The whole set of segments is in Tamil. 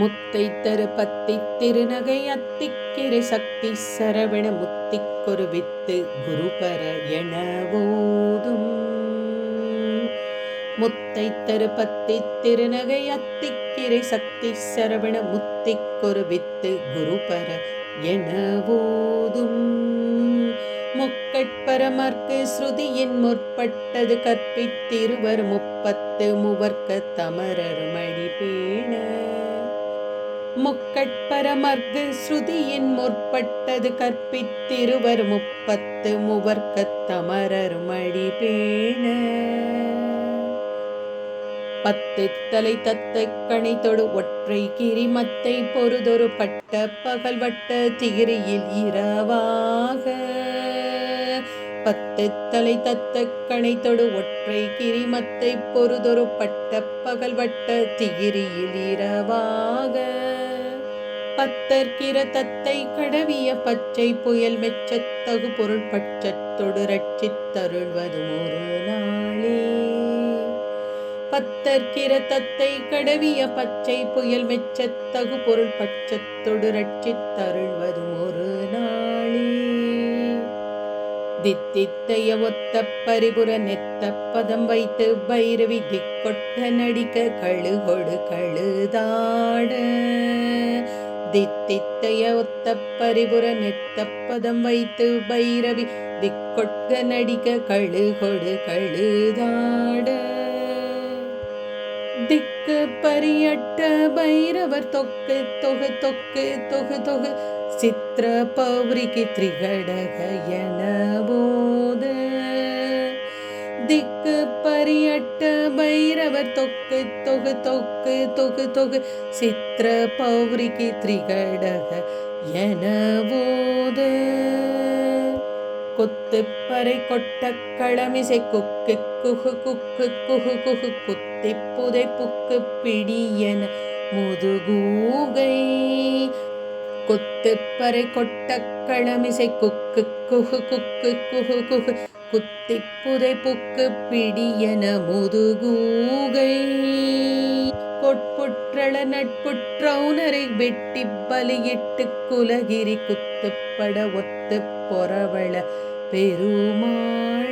முத்தை தரு பத்தி திருநகை அத்திக்கிரை சக்தி சரவண முத்திக்கொரு வித்து குருபர எனவோதும் முத்தை தரு பத்தி திருநகை அத்திக்கிரை சக்தி சரவண முத்திக்கொரு வித்து குருபர என ஓதும். முக்கட்பரமர்க்கு ஸ்ருதியின் முற்பட்டது கற்பித்திருவர் முப்பத்து முவர்க்க தமரர் மணி பேண முக்கட்பரமர்க்கு ஸ்ருதியின் முற்பட்டது கற்பித்திருவர் முப்பத்து முவர்க்கத்தமரர் தமரர் மணி பேண. பத்து தலை தத்தை ஒற்றை கிரிமத்தை பொறுதொரு பட்ட பகல் வட்ட திகிரியில் இரவாக. பத்து தலை தத்த கணைத்தொடு ஒற்றை கிரிமத்தை பொறுதொரு பட்ட பகல் வட்ட திகிரியில் இரவாக. பத்தற்கிற தத்தை கடவிய பச்சை புயல் மெச்சத்தகு பொருள் பட்சத்தொடு ரட்சித்தருள்வதும் ஒரு நாளே. பத்தற்கிற தத்தை கடவிய பச்சை புயல் மெச்சத்தகு பொருள் பட்சத்தொடு ரட்சித்தருள்வதும் ஒரு நாளே. தித்தித்தைய ஒத்த பரிபுர நெத்த பதம் வைத்து பைரவி திக்கொட்ட நடிக்க கழுகொடு கழுதாட. தித்தித்தைய ஒத்த பரிபுர நெத்தப்பதம் வைத்து பைரவி திக்கொட்க நடிக்க கழுகொடு கழுதாட. திக்கு பரியட்ட பைரவர் தொக்கு தொகு தொக்கு தொகு தொகு சித்திர பௌரிக்கு திரிகடக என போது. திக்கு பரியட்ட பைரவர் தொக்கு தொகு தொக்கு தொகு தொகு. சித்திர பௌரிக்கு திரிகடக எனவோது கொத்து பறை கொட்ட களமிசை குக்கு குகு குக்கு குகு குகு. குத்தி புதை புக்கு பிடியன முதுகூகை. கொத்து பறை கொட்ட களமிசை குக்கு குகு குக்கு குகு குகு குத்தி புதை புக்கு பிடியன முதுகூகை. கொட்புற்றள நட்புற்றவுனரை வெட்டி பலியிட்டு குலகிரி குத்துப்பட ஒத்து பொறவள பெருமாள்.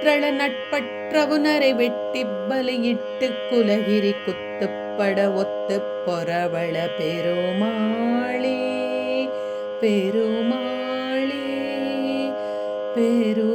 கொட்புற்றள நட்பற்றவுனரை வெட்டி பலியிட்டு குலகிரி குத்துப்பட ஒத்து பொறவள பெருமாளே பெருமாளே பெரு